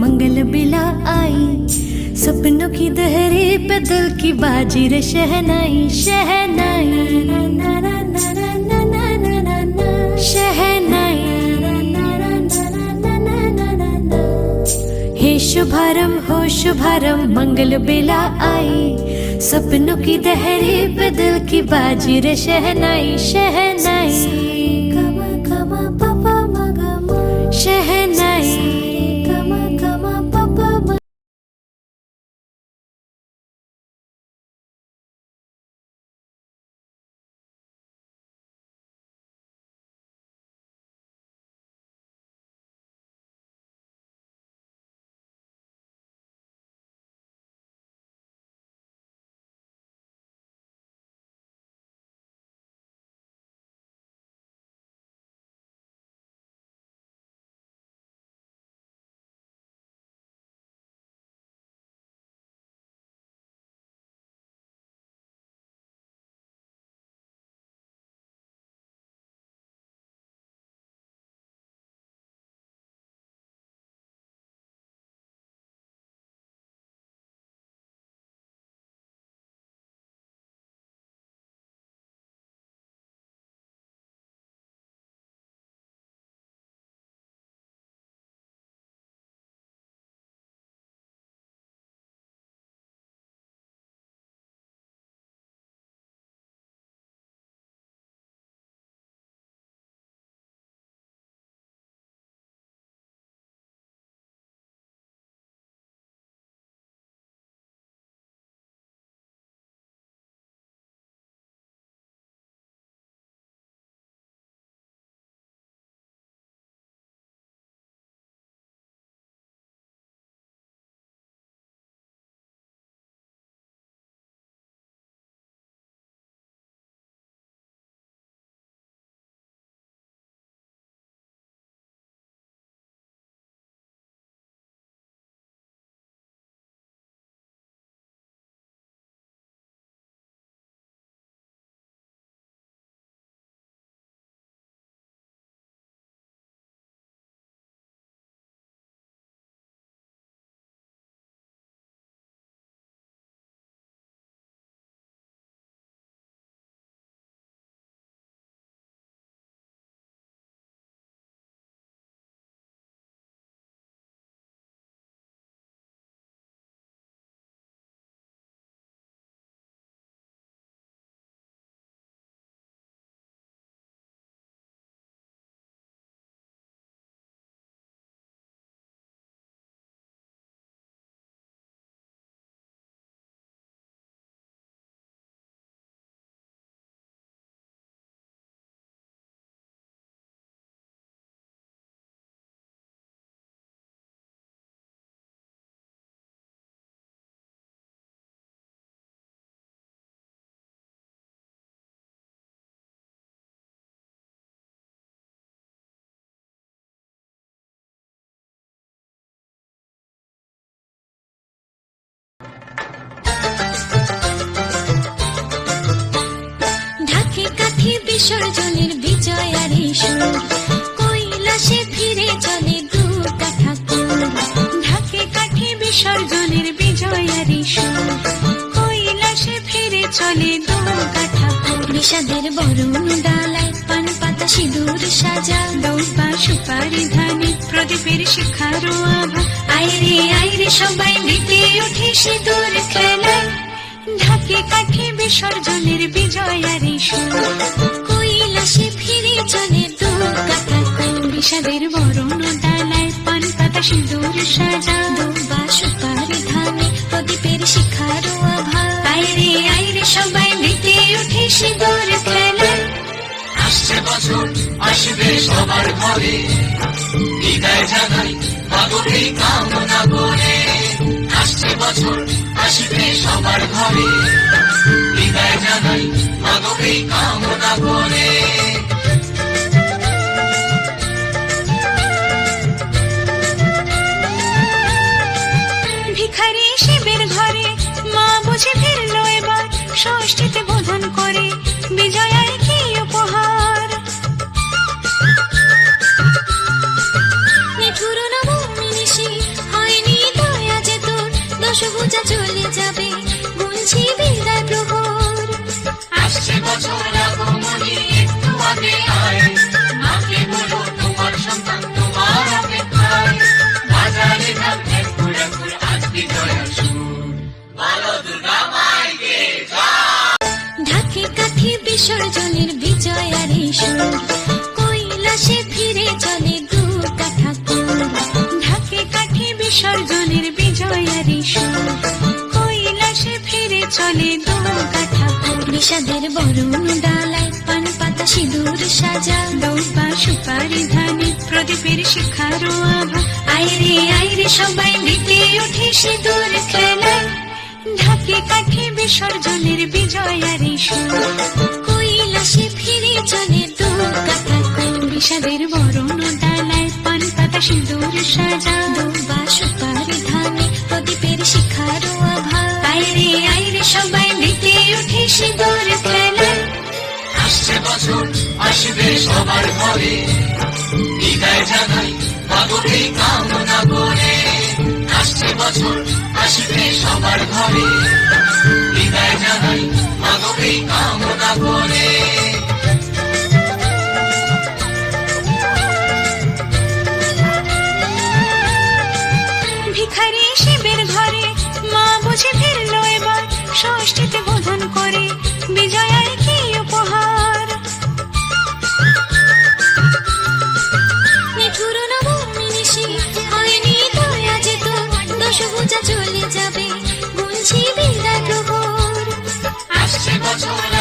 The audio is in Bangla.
मंगल बिला आई। सपनों की दहरे पे दिल की बाजी रे शहनाई शहनाई हे शुभारंभ हो शुभारंभ मंगल बेला आई। सपनों की दहरे पे दिल की बाजी रे शहनाई शहनाई বিসর্জনের বিজয়ারি সুর কৈলাসে ফিরে চলে দু কাঠা কুল ঢাকে কাঠি বিসর্জনের বিজয়ারি সুর কৈলাসে ফিরে চলে দু কাঠা কুল বিষাদের বরণ ডালায় পান পাতা সিঁদুর সাজা। দৌপা সুপারি ধানে প্রদীপের শিখারো আভা আইরে আইরে সবাই মেতে উঠে সিঁদুর খেলায়। ঢাকে কাঠে বিসর্জনের বিজয়ারি কৈলাসে ফিরে চলে দু কাটা বিষাদের বরণ ডালায় পান পাতা সিঁদুর সাজা। দুবা সুপারি ধানে প্রদীপের শিখার আভা আইরে আইরে সবাই মেতে উঠে সিঁদুর খেলায় আসছে বছর, আসবে সবার ঘরে বিদায় জানাই মাগকে কামনা করে। বছর আসবে সবার ঘরে। বিদায় জানাই মাগকে কামনা করে। যা চলে যাবে, বলছি বিদায় প্রহর। আসছে বছর আগমনে একটু আগে আয় মাকে বলো তোমার সন্তান, তোমার অপেক্ষায়। বাজারে থাকবে ঘুরে ঘুরে আজ বিজয়ের সুর। ভালো দুর্গা বিষাদের বরুণ ডালায় পান পাতা সিঁদুর সাজা দৌপা সুপারি ধানে প্রদীপের শিখারো আইরে আইরে সবাই মেতে উঠে সিঁদুর খেলায় ঢাকে কাঠে বিসর্জনের বিজয়ারি সুর কৈলাসে ফিরে চলে দুর্গা ঠাকুর বিষাদের বরণ ডালায় পান পাতা সিঁদুর সাজা বছর আসবে সবার ঘরে। বিদায় জানাই বাবুকে কামনা করে। আসছে বছর আসবে সবার ঘরে। বিদায় জানাই বাবুকে কামনা করে। চলে যাবে গুনছি বিদায় প্রভু আসছে বছর।